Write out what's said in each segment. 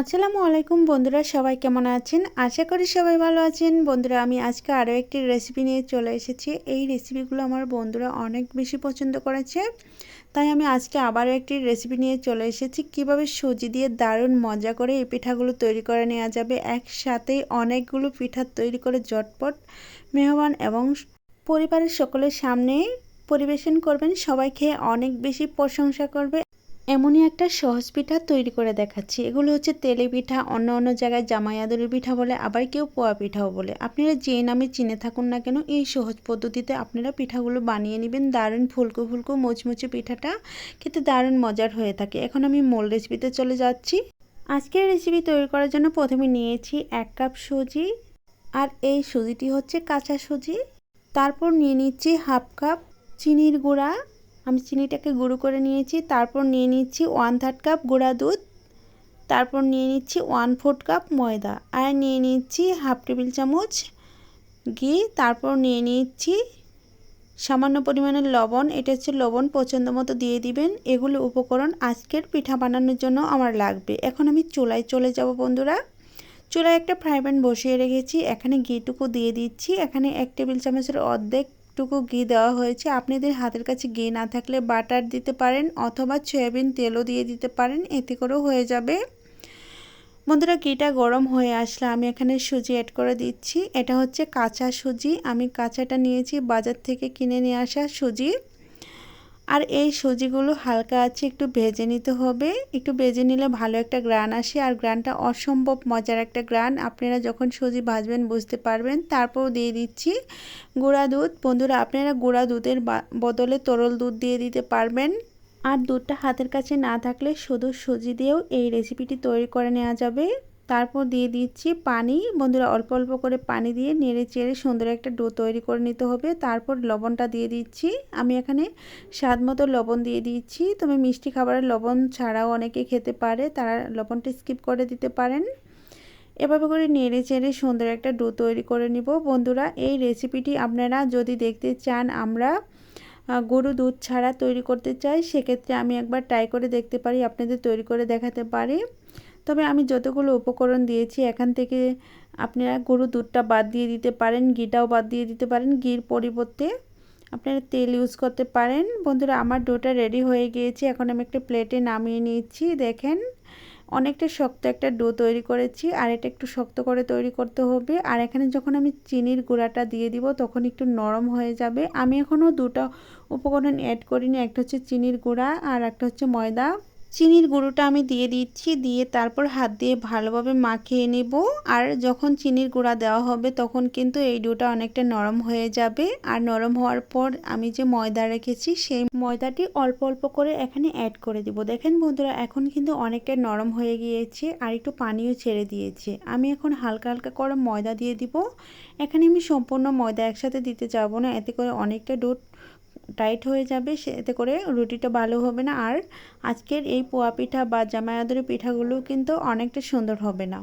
আসসালামু আলাইকুম বন্ধুরা, সবাই কেমন আছেন? আশা করি সবাই ভালো আছেন। বন্ধুরা, আমি আজকে আরও একটি রেসিপি নিয়ে চলে এসেছি। এই রেসিপিগুলো আমার বন্ধুরা অনেক বেশি পছন্দ করেছে। তাই আমি আজকে আবারও একটি রেসিপি নিয়ে চলে এসেছি। কীভাবে সুজি দিয়ে দারুণ মজা করে এই পিঠাগুলো তৈরি করে নেওয়া যাবে। একসাথেই অনেকগুলো পিঠা তৈরি করে জটপট মেহমান এবং পরিবারের সকলের সামনে পরিবেশন করবেন। সবাই খেয়ে অনেক বেশি প্রশংসা করবে। এমনই একটা সহজ পিঠা তৈরি করে দেখাচ্ছি। এগুলো হচ্ছে তেলে পিঠা, অন্য অন্য জায়গায় জামাই আদরের পিঠা বলে, আবার কেউ পোয়া পিঠাও বলে। আপনারা যে নামে চিনে থাকুন না কেন, এই সহজ পদ্ধতিতে আপনারা পিঠাগুলো বানিয়ে নেবেন। দারুণ ফুলকো ফুলকো মুচমুচে পিঠাটা খেতে দারুণ মজার হয়ে থাকে। এখন আমি মোল রেসিপিতে চলে যাচ্ছি। আজকের রেসিপি তৈরি করার জন্য প্রথমে নিয়েছি এক কাপ সুজি, আর এই সুজিটি হচ্ছে কাঁচা সুজি। তারপর নিয়ে নিচ্ছি হাফ কাপ চিনির গুঁড়া আমি চিনিটাকে গুঁড়ো করে নিয়েছি, তারপর নিয়ে নিচ্ছি ওয়ান থার্ড কাপ গুঁড়া দুধ, তারপর নিয়ে নিচ্ছি ওয়ান ফোর্থ কাপ ময়দা, আর নিয়ে নিচ্ছি হাফ টেবিল চামচ ঘি, তারপর নিয়ে নিচ্ছি সামান্য পরিমাণের লবণ, এটা হচ্ছে লবণ পছন্দ মতো দিয়ে দিবেন। এগুলো উপকরণ আজকের পিঠা বানানোর জন্য আমার লাগবে। এখন আমি চুলায় চলে যাব বন্ধুরা। চুলায় একটা ফ্রাই প্যান বসিয়ে রেখেছি, এখানে ঘিটুকু দিয়ে দিচ্ছি, এখানে এক টেবিল চামচের অর্ধেক টুকু ঘি দেওয়া হয়েছে। আপনাদের হাতের কাছে ঘি না থাকলে বাটার দিতে পারেন অথবা সয়াবিন তেলও দিয়ে দিতে পারেন, এতে করেও হয়ে যাবে। বন্ধুরা, ঘিটা গরম হয়ে আসলে আমি এখানে সুজি অ্যাড করে দিচ্ছি। এটা হচ্ছে কাঁচা সুজি। আমি কাঁচাটা নিয়েছি বাজার থেকে কিনে নিয়ে আসা সুজি। আর এই সুজিগুলো হালকা আছে একটু ভেজে নিতে হবে। একটু ভেজে নিলে ভালো একটা গ্রান আসে আর গ্রানটা অসম্ভব মজার একটা গ্রান আপনারা যখন সুজি ভাজবেন বুঝতে পারবেন। তারপর দিয়ে দিচ্ছি গুঁড়া দুধ। বন্ধুরা, আপনারা গুঁড়া দুধের বদলে তরল দুধ দিয়ে দিতে পারবেন। আর দুধটা হাতের কাছে না থাকলে শুধু সুজি দিয়েও এই রেসিপিটি তৈরি করে নেওয়া যাবে। তারপর দিয়ে দিচ্ছি পানি। বন্ধুরা, অল্প অল্প করে পানি দিয়ে নেড়ে চেড়ে সুন্দর একটা ডো তৈরি করে নিতে হবে। তারপর লবণটা দিয়ে দিচ্ছি। আমি এখানে স্বাদ মতো লবণ দিয়ে দিচ্ছি। তবে মিষ্টি খাবারের লবণ ছাড়াও অনেকে খেতে পারে, তারা লবণটা স্কিপ করে দিতে পারেন। এভাবে করে নেড়ে চেড়ে সুন্দর একটা ডো তৈরি করে নিব। বন্ধুরা, এই রেসিপিটি আপনারা যদি দেখতে চান আমরা গরু দুধ ছাড়া তৈরি করতে চাই, সেক্ষেত্রে আমি একবার ট্রাই করে দেখতে পারি, আপনাদের তৈরি করে দেখাতে পারি। তবে আমি যতগুলো উপকরণ দিয়েছি, এখান থেকে আপনারা গরু দুধটা বাদ দিয়ে দিতে পারেন, ঘিটাও বাদ দিয়ে দিতে পারেন। ঘির পরিবর্তে আপনারা তেল ইউজ করতে পারেন। বন্ধুরা, আমার ডোটা রেডি হয়ে গিয়েছে। এখন আমি একটা প্লেটে নামিয়ে নিয়েছি দেখেন, অনেকটা শক্ত একটা ডো তৈরি করেছি। আর এটা একটু শক্ত করে তৈরি করতে হবে। আর এখানে যখন আমি চিনির গুঁড়াটা দিয়ে দিব, তখন একটু নরম হয়ে যাবে। আমি এখনও দুটো উপকরণ অ্যাড করিনি। একটা হচ্ছে চিনির গুঁড়া আর একটা হচ্ছে ময়দা। চিনির গুঁড়োটা আমি দিয়ে দিচ্ছি, দিয়ে তারপর হাত দিয়ে ভালোভাবে মাখিয়ে নেব। আর যখন চিনির গুঁড়া দেওয়া হবে, তখন কিন্তু এই ডোটা অনেকটা নরম হয়ে যাবে। আর নরম হওয়ার পর আমি যে ময়দা রেখেছি, সেই ময়দাটি অল্প অল্প করে এখানে অ্যাড করে দিব। দেখেন বন্ধুরা, এখন কিন্তু অনেকটা নরম হয়ে গিয়েছে আর একটু পানিও ছেড়ে দিয়েছে। আমি এখন হালকা হালকা করে ময়দা দিয়ে দিব। এখানে আমি সম্পূর্ণ ময়দা একসাথে দিতে যাব না, এতে করে অনেকটা ডোট টাইট হয়ে যাবে সেতে করে রুটিটা ভালো হবে না। আর আজকের এই পোয়া পিঠা বা জামায়াদের পিঠাগুলো কিন্তু অনেকটা সুন্দর হবে না।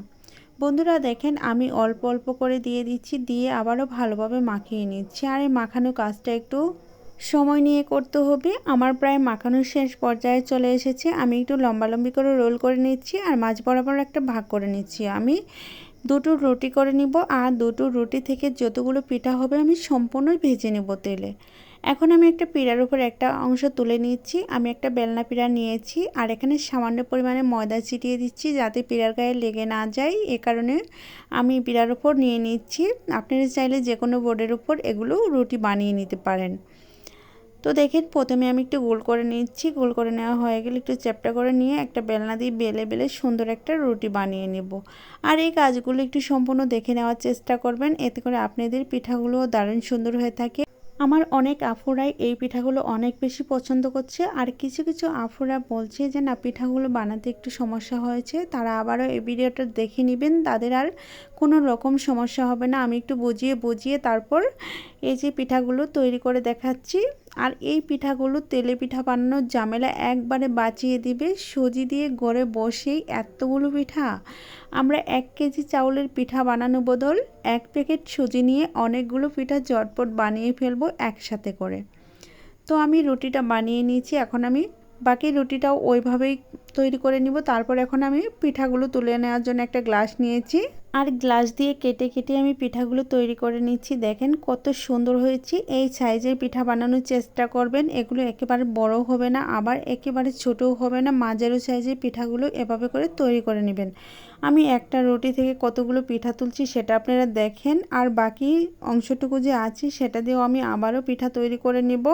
বন্ধুরা দেখেন, আমি অল্প অল্প করে দিয়ে দিচ্ছি, দিয়ে আবারও ভালোভাবে মাখিয়ে নিচ্ছি। আর এই মাখানো কাজটা একটু সময় নিয়ে করতে হবে। আমার প্রায় মাখানোর শেষ পর্যায়ে চলে এসেছে। আমি একটু লম্বালম্বি করে রোল করে নিচ্ছি আর মাছ বরাবর একটা ভাগ করে নিচ্ছি আমি। দুটো রুটি করে নিব আর দুটো রুটি থেকে যতগুলো পিঠা হবে আমি সম্পূর্ণই ভেজে নেব তেলে। এখন আমি একটা পিড়ার উপর একটা অংশ তুলে নিচ্ছি। আমি একটা বেলনা পিড়া নিয়েছি আর এখানে সামান্য পরিমাণে ময়দা ছিটিয়ে দিচ্ছি যাতে পিড়ার গায়ে লেগে না যায়। এ কারণে আমি পিড়ার উপর নিয়ে নিচ্ছি। আপনারা চাইলে যে কোনো বোর্ডের উপর এগুলো রুটি বানিয়ে নিতে পারেন। তো দেখেন, প্রথমে আমি একটু গোল করে নিচ্ছি। গোল করে নেওয়া হয়ে গেলে একটু চ্যাপটা করে নিয়ে একটা বেলনা দিয়ে বেলে বেলে সুন্দর একটা রুটি বানিয়ে নেব। আর এই কাজগুলো একটু সম্পূর্ণ দেখে নেওয়ার চেষ্টা করবেন। এতে করে আপনাদের পিঠাগুলো দারুণ সুন্দর হয়ে থাকে। আমার অনেক আফুরাই এই পিঠাগুলো অনেক বেশি পছন্দ করছে। আর কিছু কিছু আফুরা বলছে যে, না, পিঠাগুলো বানাতে একটু সমস্যা হয়েছে। তারা আবারও এই ভিডিওটা দেখে নেবেন। তাদের আর কোনো রকম সমস্যা হবে না। আমি একটু বুঝিয়ে বুঝিয়ে তারপর এই যে পিঠাগুলো তৈরি করে দেখাচ্ছি। আর এই পিঠাগুলো তেলে পিঠা বানানোর ঝামেলা একবারে বাঁচিয়ে দিবে। সুজি দিয়ে গড়ে বসেই এতগুলো পিঠা। আমরা এক কেজি চাউলের পিঠা বানানো বদল, এক প্যাকেট সুজি নিয়ে অনেকগুলো পিঠা জটপট বানিয়ে ফেলব একসাথে করে। তো আমি রুটিটা বানিয়ে নিয়েছি, এখন আমি বাকি রুটিটাও ওইভাবেই তৈরি করে নিব। তারপর এখন আমি পিঠাগুলো তুলে নেওয়ার জন্য একটা গ্লাস নিয়েছি। আর গ্লাস দিয়ে কেটে কেটে আমি পিঠাগুলো তৈরি করে নিচ্ছি। দেখেন কত সুন্দর হয়েছে। এই সাইজের পিঠা বানানোর চেষ্টা করবেন। এগুলো একেবারে বড় হবে না, আবার একেবারে ছোটও হবে না। মাঝারো সাইজের পিঠাগুলো এভাবে করে তৈরি করে নেবেন। আমি একটা রুটি থেকে কতগুলো পিঠা তুলছি সেটা আপনারা দেখেন। আর বাকি অংশটুকু যে আছে সেটা দিয়েও আমি আবারও পিঠা তৈরি করে নেব।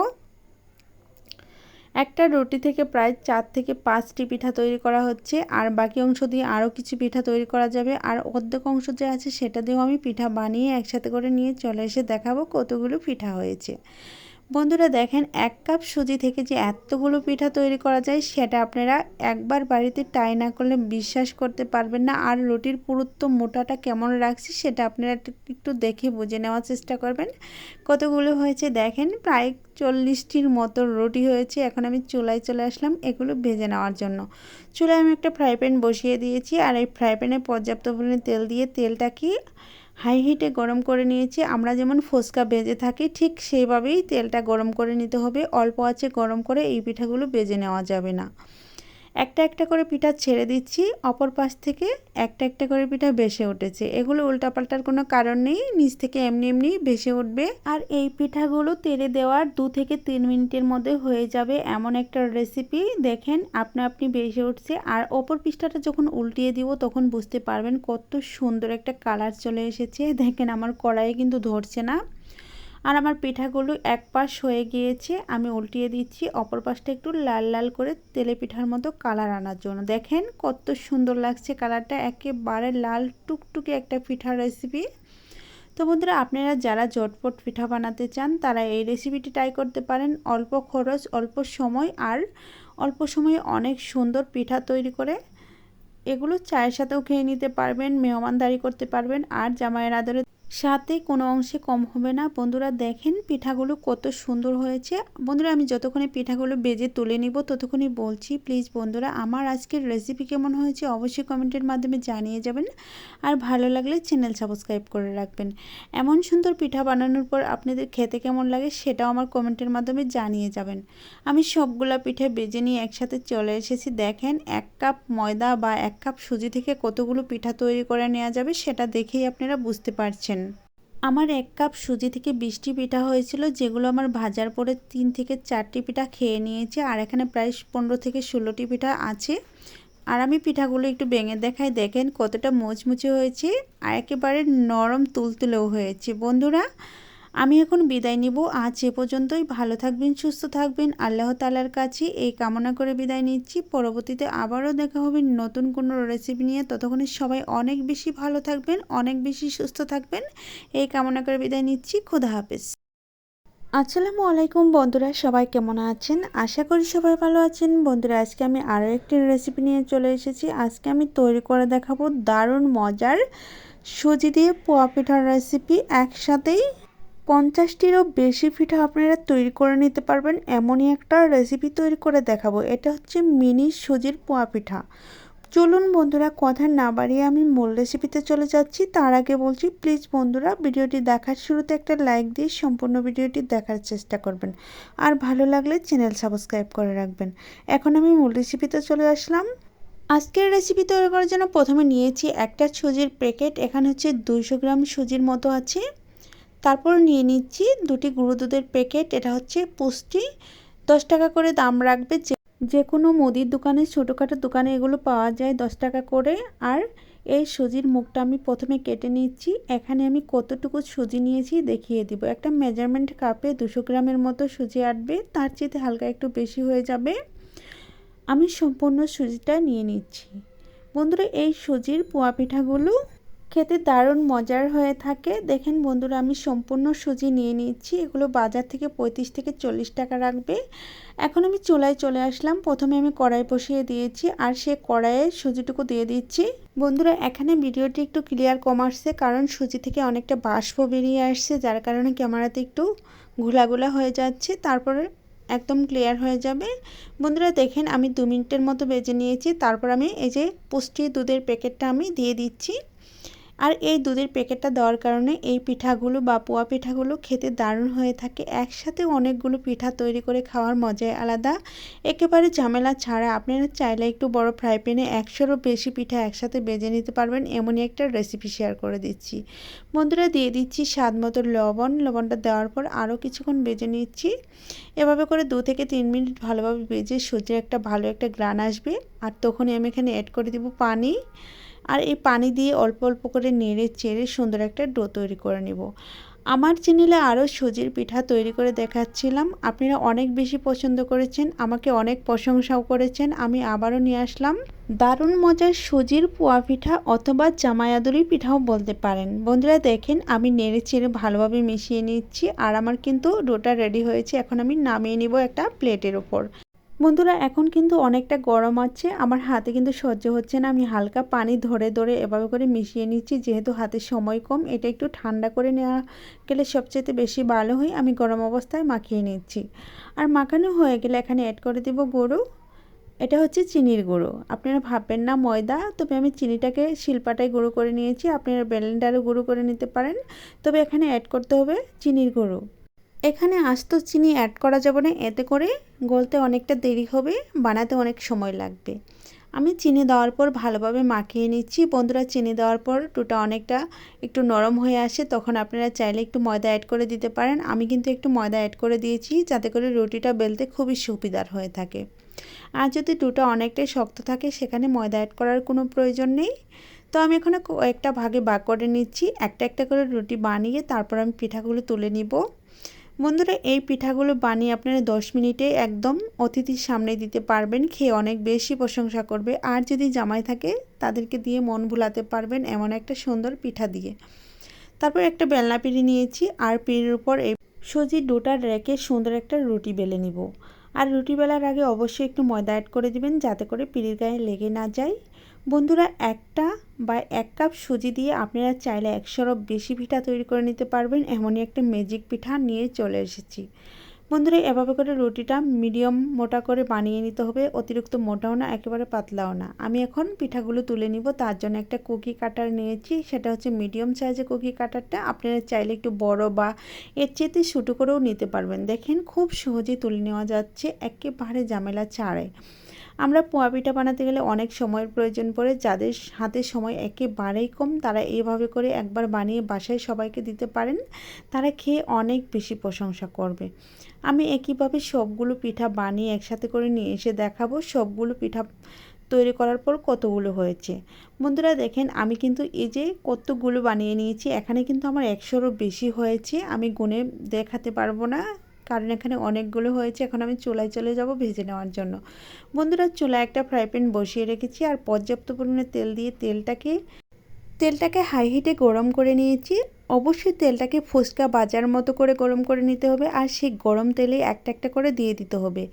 একটা রুটি থেকে প্রায় চার থেকে পাঁচটি পিঠা তৈরি করা হচ্ছে, আর বাকি অংশ দিয়ে আরও কিছু পিঠা তৈরি করা যাবে। আর অর্ধেক অংশ যে আছে সেটা দিয়েও আমি পিঠা বানিয়ে একসাথে করে নিয়ে চলে এসে দেখাবো কতগুলো পিঠা হয়েছে। বন্ধুরা দেখেন, এক কাপ সুজি থেকে যে এতগুলো পিঠা তৈরি করা যায়, সেটা আপনারা একবার বাড়িতে ট্রাই না করলে বিশ্বাস করতে পারবেন না। আর রুটির পুরুত্ব মোটাটা কেমন রাখছি, সেটা আপনারা একটু দেখে বুঝে নেওয়ার চেষ্টা করবেন। কতগুলো হয়েছে দেখেন, প্রায় চল্লিশটির মতো রুটি হয়েছে। এখন আমি চুলায় চলে আসলাম এগুলো ভেজে নেওয়ার জন্য। চুলায় আমি একটা ফ্রাই প্যান বসিয়ে দিয়েছি, আর এই ফ্রাই প্যানে পর্যাপ্ত পরিমাণে তেল দিয়ে তেলটা কি হাই হিটে গরম করে নিয়েছি। আমরা যেমন ফুচকা বেজে থাকি, ঠিক সেইভাবেই তেলটা গরম করে নিতে হবে। অল্প আছে গরম করে এই পিঠাগুলো বেজে নেওয়া যাবে না। একটা একটা করে পিঠা ছেড়ে দিচ্ছি, অপর পাশ থেকে একটা একটা করে পিঠা বেসে উঠেছে। এগুলো উল্টাপাল্টার কোনো কারণ নেই, নিচ থেকে এমনি এমনি বেসে উঠবে। আর এই পিঠাগুলো তেলে দেওয়ার দু থেকে তিন মিনিটের মধ্যে হয়ে যাবে এমন একটা রেসিপি দেখেন, আপনা আপনি বেসে উঠছে। আর অপর পিঠাটা যখন উল্টিয়ে দিব, তখন বুঝতে পারবেন কত সুন্দর একটা কালার চলে এসেছে। দেখেন, আমার কড়াইয়ে কিন্তু ধরছে না। আর আমার পিঠাগুলো এক পাশ হয়ে গিয়েছে, আমি উল্টিয়ে দিচ্ছি, অপর পাশটা একটু লাল লাল করে তেলে পিঠার মতো কালার আনার জন্য। দেখেন কত সুন্দর লাগছে কালারটা, একেবারে লাল টুকটুকে একটা পিঠার রেসিপি তো বন্ধুরা, আপনারা যারা জটপট পিঠা বানাতে চান, তারা এই রেসিপিটি ট্রাই করতে পারেন। অল্প খরচ, অল্প সময় আর অল্প সময়ে অনেক সুন্দর পিঠা তৈরি করে। এগুলো চায়ের সাথেও খেয়ে নিতে পারবেন মেহমানদারি করতে পারবেন, আর জামাইয়ের আদরে সাথে কোনো অংশে কম হবে না। বন্ধুরা দেখেন পিঠাগুলো কত সুন্দর হয়েছে। বন্ধুরা আমি যতক্ষণে পিঠাগুলো বেজে তুলে নিব ততক্ষণই বলছি, প্লিজ বন্ধুরা আমার আজকের রেসিপি কেমন হয়েছে অবশ্যই কমেন্টের মাধ্যমে জানিয়ে যাবেন। আর ভালো লাগলে চ্যানেল সাবস্ক্রাইব করে রাখবেন। এমন সুন্দর পিঠা বানানোর পর আপনাদের খেতে কেমন লাগে সেটাও আমার কমেন্টের মাধ্যমে জানিয়ে যাবেন। আমি সবগুলা পিঠে বেজে নিয়ে একসাথে চলে এসেছি। দেখেন এক কাপ ময়দা বা এক কাপ সুজি থেকে কতগুলো পিঠা তৈরি করে নেওয়া যাবে সেটা দেখেই আপনারা বুঝতে পারছেন। আমার এক কাপ সুজি থেকে বিশটি পিঠা হয়েছিল, যেগুলো আমার ভাজার পরে তিন থেকে চারটি পিঠা খেয়ে নিয়েছে, আর এখানে প্রায় পনেরো থেকে ষোলোটি পিঠা আছে। আর আমি পিঠাগুলো একটু ভেঙে দেখায় দেখেন কতটা মোচমুচে হয়েছে, আর একেবারে নরম তুলতুলেও হয়েছে। বন্ধুরা আমি এখন বিদায় নিব। আজ এ পর্যন্তই। ভালো থাকবেন, সুস্থ থাকবেন। আল্লাহ তালার কাছে এই কামনা করে বিদায় নিচ্ছি। পরবর্তীতে আবারও দেখা হবে নতুন কোনো রেসিপি নিয়ে। ততক্ষণে সবাই অনেক বেশি ভালো থাকবেন, অনেক বেশি সুস্থ থাকবেন। এই কামনা করে বিদায় নিচ্ছি। খুদা হাফেজ। আসসালামু আলাইকুম বন্ধুরা, সবাই কেমন আছেন? আশা করি সবাই ভালো আছেন। বন্ধুরা, আজকে আমি আরও একটি রেসিপি নিয়ে চলে এসেছি। আজকে আমি তৈরি করে দেখাবো দারুণ মজার সুজি দিয়ে পোয়া পিঠার রেসিপি একসাথেই পঞ্চাশটিরও বেশি পিঠা আপনারা তৈরি করে নিতে পারবেন। এমনই একটা রেসিপি তৈরি করে দেখাবো। এটা হচ্ছে মিনি সুজির পোয়া পিঠা। চলুন বন্ধুরা, কথা না বাড়িয়ে আমি মূল রেসিপিতে চলে যাচ্ছি। তার আগে বলছি প্লিজ বন্ধুরা, ভিডিওটি দেখার শুরুতে একটা লাইক দিয়ে সম্পূর্ণ ভিডিওটি দেখার চেষ্টা করবেন। আর ভালো লাগলে চ্যানেল সাবস্ক্রাইব করে রাখবেন। এখন আমি মূল রেসিপিতে চলে আসলাম। আজকের রেসিপি তৈরি করার জন্য প্রথমে নিয়েছি একটা সুজির প্যাকেট এখানে হচ্ছে দুইশো গ্রাম সুজির মতো আছে। তারপর নিয়ে নিচ্ছি দুটি গুঁড়ো দুধের প্যাকেট, এটা হচ্ছে পুষ্টি। দশ টাকা করে দাম রাখবে যে যে কোনো মুদির দোকানে, ছোটোখাটো দোকানে এগুলো পাওয়া যায় দশ টাকা করে। আর এই সুজির মুখটা আমি প্রথমে কেটে নিচ্ছি। এখানে আমি কতটুকু সুজি নিয়েছি দেখিয়ে দিব। একটা মেজারমেন্ট কাপে দুশো গ্রামের মতো সুজি আটবে, তার চেয়ে হালকা একটু বেশি হয়ে যাবে। আমি সম্পূর্ণ সুজিটা নিয়ে নিচ্ছি। বন্ধুরা, এই সুজির পোয়া পিঠাগুলো খেতে দারুণ মজার হয়ে থাকে। দেখেন বন্ধুরা, আমি সম্পূর্ণ সুজি নিয়ে নিচ্ছি এগুলো বাজার থেকে পঁয়ত্রিশ থেকে চল্লিশ টাকা রাখবে। এখন আমি চুলায় চলে আসলাম। প্রথমে আমি কড়াই বসিয়ে দিয়েছি আর সে কড়াইয়ে সুজিটুকু দিয়ে দিচ্ছি। বন্ধুরা, এখানে ভিডিওটি একটু ক্লিয়ার কম আসছে কারণ সুজি থেকে অনেকটা বাষ্প বেরিয়ে আসছে, যার কারণে ক্যামেরাতে একটু ঘোলাগুলা হয়ে যাচ্ছে। তারপরে একদম ক্লিয়ার হয়ে যাবে। বন্ধুরা, দেখেন আমি দু মিনিটের মতো বেজে নিয়েছি। তারপর আমি এই যে পুষ্টি দুধের প্যাকেটটা আমি দিয়ে দিচ্ছি। আর এই দুধের প্যাকেটটা দেওয়ার কারণে এই পিঠাগুলো বা পোয়া পিঠাগুলো খেতে দারুণ হয়ে থাকে। একসাথে অনেকগুলো পিঠা তৈরি করে খাওয়ার মজাই আলাদা। একেবারে ঝামেলা ছাড়া আপনারা চাইলে একটু বড় ফ্রাই প্যানে একশোরও বেশি পিঠা একসাথে বেজে নিতে পারবেন। এমনই একটা রেসিপি শেয়ার করে দিচ্ছি। বন্ধুরা, দিয়ে দিচ্ছি স্বাদ মতো লবণ। লবণটা দেওয়ার পর আরও কিছুক্ষণ বেজে নিচ্ছি। এভাবে করে দু থেকে তিন মিনিট ভালোভাবে বেজে সুজির একটা ভালো একটা গ্রান আসবে। আর তখনই আমি এখানে অ্যাড করে দিব পানি। আর এই পানি দিয়ে অল্প অল্প করে নেড়ে চেড়ে সুন্দর একটা ডো তৈরি করে নেব। আমার চ্যানেলে আরও সুজির পিঠা তৈরি করে দেখাচ্ছিলাম। আপনারা অনেক বেশি পছন্দ করেছেন, আমাকে অনেক প্রশংসাও করেছেন, আমি আবারও নিয়ে আসলাম। দারুণ মজার সুজির পোয়া পিঠা অথবা জামায়াদুরি পিঠাও বলতে পারেন। বন্ধুরা দেখেন, আমি নেড়ে চেড়ে ভালোভাবে মিশিয়ে নিচ্ছি আর আমার কিন্তু ডোটা রেডি হয়েছে। এখন আমি নামিয়ে নিব একটা প্লেটের ওপর। বন্ধুরা, এখন কিন্তু অনেকটা গরম আছে। আমার হাতে কিন্তু সহ্য হচ্ছে না। আমি হালকা পানি ধরে ধরে এভাবে করে মিশিয়ে নিচ্ছি। যেহেতু হাতে সময় কম, এটা একটু ঠান্ডা করে নেওয়া গেলে সবচেয়ে বেশি ভালো হয়। আমি গরম অবস্থায় মাখিয়ে নিচ্ছি। আর মাখানো হয়ে গেলে এখানে অ্যাড করে দেব গরু এটা হচ্ছে চিনির গুঁড়ো। আপনারা ভাববেন না ময়দা, তবে আমি চিনিটাকে শিল্পাটায় গুঁড়ো করে নিয়েছি। আপনারা ব্লেন্ডারও গুঁড়ো করে নিতে পারেন। তবে এখানে অ্যাড করতে হবে চিনির গুঁড়ো। এখানে আস্ত চিনি অ্যাড করা যাবে না, এতে করে গলতে অনেকটা দেরি হবে, বানাতে অনেক সময় লাগবে। আমি চিনি দেওয়ার পর ভালোভাবে মাখিয়ে নিচ্ছি। বন্ধুরা, চিনি দেওয়ার পর টুটা অনেকটা একটু নরম হয়ে আসে, তখন আপনারা চাইলে একটু ময়দা অ্যাড করে দিতে পারেন। আমি কিন্তু একটু ময়দা অ্যাড করে দিয়েছি, যাতে করে রুটিটা বেলতে খুবই সুবিধার হয়ে থাকে। আর যদি টুটা অনেকটাই শক্ত থাকে, সেখানে ময়দা অ্যাড করার কোনো প্রয়োজন নেই। তো আমি এখানে কয়েকটা ভাগে বাগ করে নিচ্ছি। একটা একটা করে রুটি বানিয়ে তারপর আমি পিঠাগুলো তুলে নিব। বন্ধুরা, এই পিঠাগুলো বানিয়ে আপনারা দশ মিনিটে একদম অতিথির সামনে দিতে পারবেন, খেয়ে অনেক বেশি প্রশংসা করবে। আর যদি জামাই থাকে, তাদেরকে দিয়ে মন ভুলাতে পারবেন এমন একটা সুন্দর পিঠা দিয়ে। তারপর একটা বেলনা পিড়ি নিয়েছি, আর পিড়ির উপর এই সুজির ডোটা রেখে সুন্দর একটা রুটি বেলে নিব। আর রুটি বেলার আগে অবশ্যই একটু ময়দা অ্যাড করে দিবেন, যাতে করে পিড়ির গায়ে লেগে না যায়। বন্ধুরা, একটা বা এক কাপ সুজি দিয়ে আপনারা চাইলে একশোরও বেশি পিঠা তৈরি করে নিতে পারবেন। এমনই একটা ম্যাজিক পিঠা নিয়ে চলে এসেছি। বন্ধুরা, এভাবে করে রুটিটা মিডিয়াম মোটা করে বানিয়ে নিতে হবে। অতিরিক্ত মোটাও না, একেবারে পাতলাও না। আমি এখন পিঠাগুলো তুলে নিব। তার জন্য একটা কুকি কাটার নিয়েছি। সেটা হচ্ছে মিডিয়াম সাইজের কুকি কাটারটা আপনারা চাইলে একটু বড় বা এর চেয়ে ছোটো করেও নিতে পারবেন। দেখেন, খুব সহজেই তুলে নেওয়া যাচ্ছে। একেবারে ঝামেলা ছাড়াই। আমরা পোয়া পিঠা বানাতে গেলে অনেক সময়ের প্রয়োজন পড়ে, যাদের হাতে সময় একেবারেই কম, তারা এইভাবে করে একবার বানিয়ে বাসায় সবাইকে দিতে পারেন। তারা খেয়ে অনেক বেশি প্রশংসা করবে। আমি একইভাবে সবগুলো পিঠা বানিয়ে একসাথে করে নিয়ে এসে দেখাবো সবগুলো পিঠা তৈরি করার পর কতগুলো হয়েছে। বন্ধুরা দেখেন, আমি কিন্তু এই যে কতগুলো বানিয়ে নিয়েছি, এখানে কিন্তু আমার একশোরও বেশি হয়েছে, আমি গুনে দেখাতে পারব না। কারণ এখানে অনেকগুলো হয়েছে, এখন আমি চুলায় চলে যাব ভেজে নেওয়ার জন্য। বন্ধুরা, চুলায় একটা ফ্রাই প্যান বসিয়ে রেখেছি আর পর্যাপ্ত পরিমাণে তেল দিয়ে তেলটাকে তেলটাকে হাই হিটে গরম করে নিয়েছি। অবশ্যই তেলটাকে ফুচকা বাজার মতো করে গরম করে নিতে হবে আর সেই গরম তেলে একটা একটা করে দিয়ে দিতে হবে।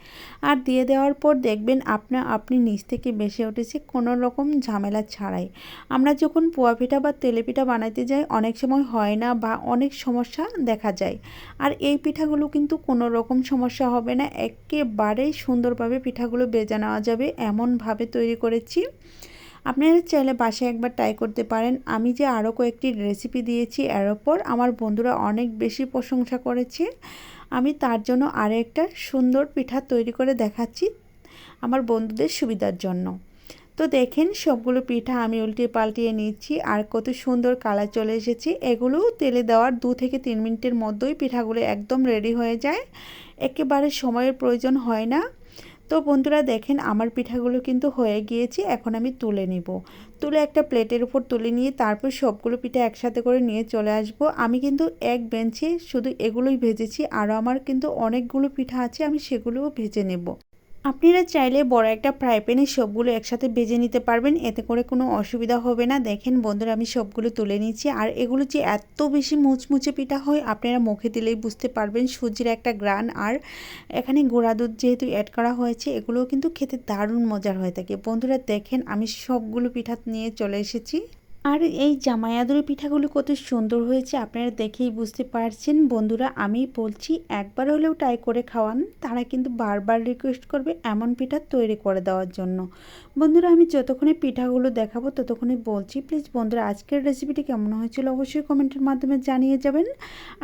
আর দিয়ে দেওয়ার পর দেখবেন আপনা, আপনি নিচ থেকে বেসে উঠেছে কোনো রকম ঝামেলা ছাড়াই। আমরা যখন পোয়া পিঠা বা তেলে পিঠা বানাইতে যাই, অনেক সময় হয় না বা অনেক সমস্যা দেখা যায়। আর এই পিঠাগুলো কিন্তু কোনো রকম সমস্যা হবে না। একেবারেই সুন্দরভাবে পিঠাগুলো বেজে নেওয়া যাবে। এমনভাবে তৈরি করেছি। আপনারা চাইলে বাসায় একবার ট্রাই করতে পারেন। আমি যে আরও কয়েকটি রেসিপি দিয়েছি, এর ওপর আমার বন্ধুরা অনেক বেশি প্রশংসা করেছে। আমি তার জন্য আরও একটা সুন্দর পিঠা তৈরি করে দেখাচ্ছি আমার বন্ধুদের সুবিধার জন্য। তো দেখেন, সবগুলো পিঠা আমি উল্টিয়ে পাল্টিয়ে নিচ্ছি আর কত সুন্দর কালার চলে এসেছে। এগুলো তেলে দেওয়ার দু থেকে তিন মিনিটের মধ্যেই পিঠাগুলো একদম রেডি হয়ে যায়। একেবারে সময়ের প্রয়োজন হয় না। তো বন্ধুরা দেখেন আমার পিঠাগুলো কিন্তু হয়ে গিয়েছে, এখন আমি তুলে নিব। তুলে একটা প্লেটের উপর তুলে নিয়ে তারপর সবগুলো পিঠা একসাথে করে নিয়ে চলে আসব। আমি কিন্তু এক বেঞ্চে শুধু এগুলোই ভেজেছি, আরও আমার কিন্তু অনেকগুলো পিঠা আছে, আমি সেগুলোও ভেজে নেব। আপনারা চাইলে বড় একটা ফ্রাই প্যানে সবগুলো একসাথে ভেজে নিতে পারবেন, এতে করে কোনো অসুবিধা হবে না। দেখেন বন্ধুরা, আমি সবগুলো তুলে নিচ্ছি আর এগুলো যে এত বেশি মুচমুচে পিঠা হয়, আপনারা মুখে দিলেই বুঝতে পারবেন সুজির একটা গ্রান। আর এখানে গোড়া দুধ যেহেতু অ্যাড করা হয়েছে, এগুলোও কিন্তু খেতে দারুণ মজার হয়ে থাকে। বন্ধুরা, দেখেন আমি সবগুলো পিঠা নিয়ে চলে এসেছি। আর এই জামাইয়াদুরি পিঠাগুলো কত সুন্দর হয়েছে, আপনারা দেখেই বুঝতে পারছেন। বন্ধুরা, আমি বলছি একবার হলেও ট্রাই করে খাওয়ান, তারা কিন্তু বারবার রিকোয়েস্ট করবে এমন পিঠা তৈরি করে দেওয়ার জন্য। বন্ধুরা, আমি যতক্ষণে পিঠাগুলো দেখাবো ততক্ষণে বলছি প্লিজ বন্ধুরা, আজকের রেসিপিটি কেমন হয়েছিল অবশ্যই কমেন্টের মাধ্যমে জানিয়ে যাবেন।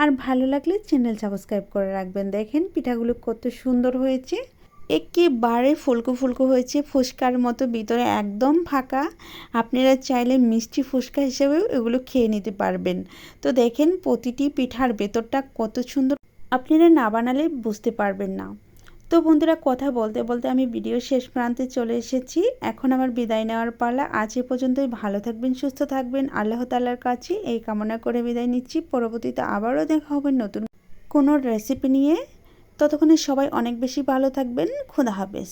আর ভালো লাগলে চ্যানেল সাবস্ক্রাইব করে রাখবেন। দেখেন পিঠাগুলো কত সুন্দর হয়েছে। একেবারে ফুলকো ফুলকো হয়েছে, ফুচকার মতো, ভিতরে একদম ফাঁকা। আপনারা চাইলে মিষ্টি ফুচকা হিসেবেও এগুলো খেয়ে নিতে পারবেন। তো দেখেন প্রতিটি পিঠার ভেতরটা কত সুন্দর, আপনারা না বানালে বুঝতে পারবেন না। তো বন্ধুরা, কথা বলতে বলতে আমি ভিডিও শেষ প্রান্তে চলে এসেছি। এখন আমার বিদায় নেওয়ার পালা। আজ এ পর্যন্তই। ভালো থাকবেন, সুস্থ থাকবেন। আল্লাহ তাল্লার কাছে এই কামনা করে বিদায় নিচ্ছি। পরবর্তীতে আবারও দেখা হবে নতুন কোনো রেসিপি নিয়ে। ততক্ষণে সবাই অনেক বেশি ভালো থাকবেন। খুদা হাফেজ।